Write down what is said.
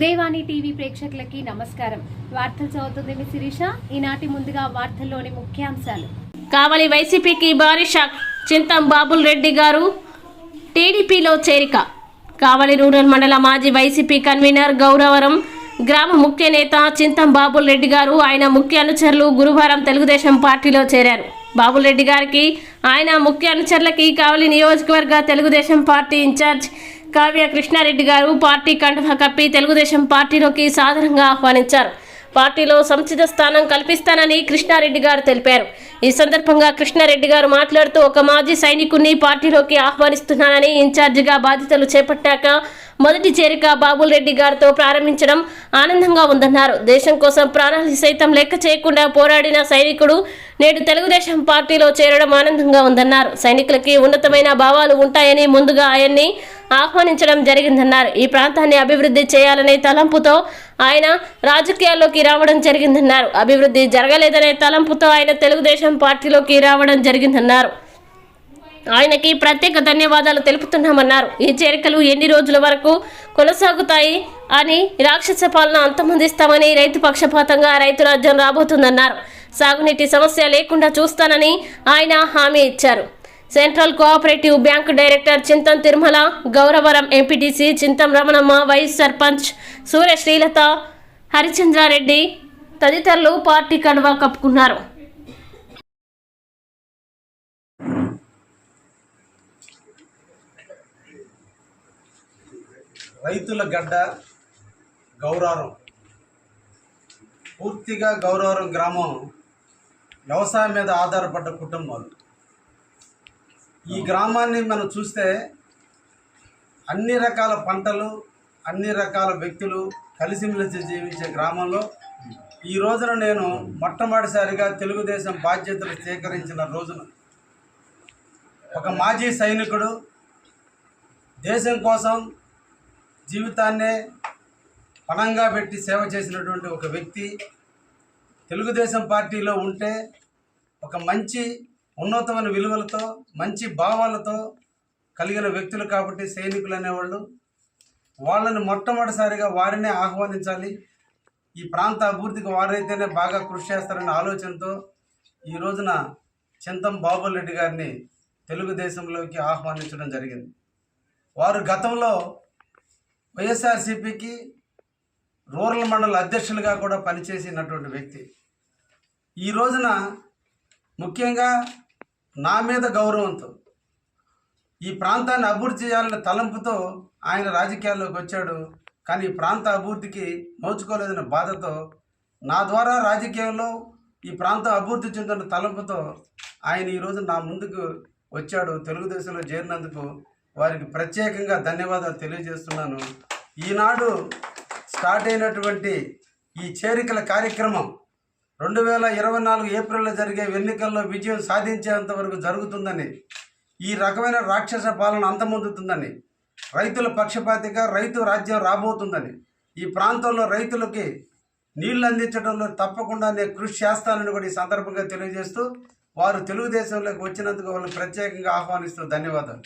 Udayavani TV ప్రేక్షకులకి నమస్కారం. వార్తలు చదువుతుంది మీ శిరీష. ఈనాటి ముందుగా వార్తల్లోని ముఖ్యాంశాలు. కావలి వైసీపీకి భారీ షాక్. చింతం బాబుల్ రెడ్డి గారు టీడీపీలో చేరిక. కావలి రూరల్ మండల మాజీ వైసీపీ కన్వీనర్ గౌరవరం గ్రామ ముఖ్య నేత చింతం బాబుల్ రెడ్డి గారు ఆయన ముఖ్య అనుచరులు గురువారం తెలుగుదేశం పార్టీలో చేరారు. బాబుల్ రెడ్డి గారికి ఆయన ముఖ్య అనుచరులకి కావలి నియోజకవర్గ తెలుగుదేశం పార్టీ ఇన్ఛార్జ్ కావ్య కృష్ణారెడ్డి గారు పార్టీ కండువా కప్పి తెలుగుదేశం పార్టీలోకి సాధారణంగా ఆహ్వానించారు. పార్టీలో సంచిత స్థానం కల్పిస్తానని కృష్ణారెడ్డి గారు తెలిపారు. ఈ సందర్భంగా కృష్ణారెడ్డి గారు మాట్లాడుతూ ఒక మాజీ సైనికుడిని పార్టీలోకి ఆహ్వానిస్తున్నానని ఇన్ఛార్జిగా బాధ్యతలు చేపట్టాక మొదటి చేరిక బాబుల్ రెడ్డి గారితో ప్రారంభించడం ఆనందంగా ఉందన్నారు. దేశం కోసం ప్రాణాలు సైతం లెక్క చేయకుండా పోరాడిన సైనికుడు నేడు తెలుగుదేశం పార్టీలో చేరడం ఆనందంగా ఉందన్నారు. సైనికులకి ఉన్నతమైన భావాలు ఉంటాయని ముందుగా ఆయన్ని ఆహ్వానించడం జరిగిందన్నారు. ఈ ప్రాంతాన్ని అభివృద్ధి చేయాలనే తలంపుతో ఆయన రాజకీయాల్లోకి రావడం జరిగిందన్నారు. అభివృద్ధి జరగలేదనే తలంపుతో ఆయన తెలుగుదేశం పార్టీలోకి రావడం జరిగిందన్నారు. ఆయనకి ప్రత్యేక ధన్యవాదాలు తెలుపుతున్నామన్నారు. ఈ చేరికలు ఎన్ని రోజుల వరకు కొనసాగుతాయి అని రాక్షస పాలన అంతమొందిస్తామని రైతు పక్షపాతంగా రైతు రాజ్యం రాబోతుందన్నారు. సాగునీటి సమస్య లేకుండా చూస్తానని ఆయన హామీ ఇచ్చారు. Central cooperative bank director Chintam Tirumala Gauravaram MPTC Chintam Ramanamma vice sarpanch Surya Srilatha Harichandrareddy తదితరులు పార్టీ కండువా కప్పుకున్నారు. రైతుల గడ్డ గౌరవం పూర్తిగా గౌరవరం గ్రామం వ్యవసాయం మీద ఆధారపడ్డ కుటుంబాలు. ఈ గ్రామాన్ని మనం చూస్తే అన్ని రకాల పంటలు అన్ని రకాల వ్యక్తులు కలిసిమెలిసి జీవించే గ్రామంలో ఈ రోజున నేను మొట్టమొదటిసారిగా తెలుగుదేశం బాధ్యతలు స్వీకరించిన రోజున ఒక మాజీ సైనికుడు దేశం కోసం జీవితాన్నే పణంగా పెట్టి సేవ చేసినటువంటి ఒక వ్యక్తి తెలుగుదేశం పార్టీలో ఉంటే ఒక మంచి ఉన్నతమైన విలువలతో మంచి భావాలతో కలిగిన వ్యక్తులు కాబట్టి సైనికులు అనేవాళ్ళు. వాళ్ళని మొట్టమొదటిసారిగా వారినే ఆహ్వానించాలి. ఈ ప్రాంత అభివృద్ధికి వారైతేనే బాగా కృషి చేస్తారనే ఆలోచనతో ఈ రోజున చింతం బాబుల్ రెడ్డి గారిని తెలుగుదేశంలోకి ఆహ్వానించడం జరిగింది. వారు గతంలో వైఎస్ఆర్సీపీకి రూరల్ మండల అధ్యక్షులుగా కూడా పనిచేసినటువంటి వ్యక్తి. ఈ రోజున ముఖ్యంగా నా మీద గౌరవంతో ఈ ప్రాంతాన్ని అభివృద్ధి చేయాలనే తలంపుతో ఆయన రాజకీయాల్లోకి వచ్చాడు. కానీ ఈ ప్రాంత అభివృద్ధికి నోచుకోలేదనే బాధతో నా ద్వారా రాజకీయంలో ఈ ప్రాంతం అభివృద్ధి చెందిన తలంపుతో ఆయన ఈరోజు నా ముందుకు వచ్చాడు. తెలుగుదేశంలో చేరినందుకు వారికి ప్రత్యేకంగా ధన్యవాదాలు తెలియజేస్తున్నాను. ఈనాడు స్టార్ట్ అయినటువంటి ఈ చేరికల కార్యక్రమం రెండు వేల ఇరవై నాలుగు ఏప్రిల్లో జరిగే ఎన్నికల్లో విజయం సాధించేంత వరకు జరుగుతుందని ఈ రకమైన రాక్షస పాలన అంతమొందుతుందని రైతుల పక్షపాతిగా రైతు రాజ్యం రాబోతుందని ఈ ప్రాంతంలో రైతులకి నీళ్ళు అందించడంలో తప్పకుండా నేను కృషి చేస్తానని కూడా ఈ సందర్భంగా తెలియజేస్తూ వారు తెలుగుదేశంలోకి వచ్చినందుకు వాళ్ళు ప్రత్యేకంగా ఆహ్వానిస్తూ ధన్యవాదాలు.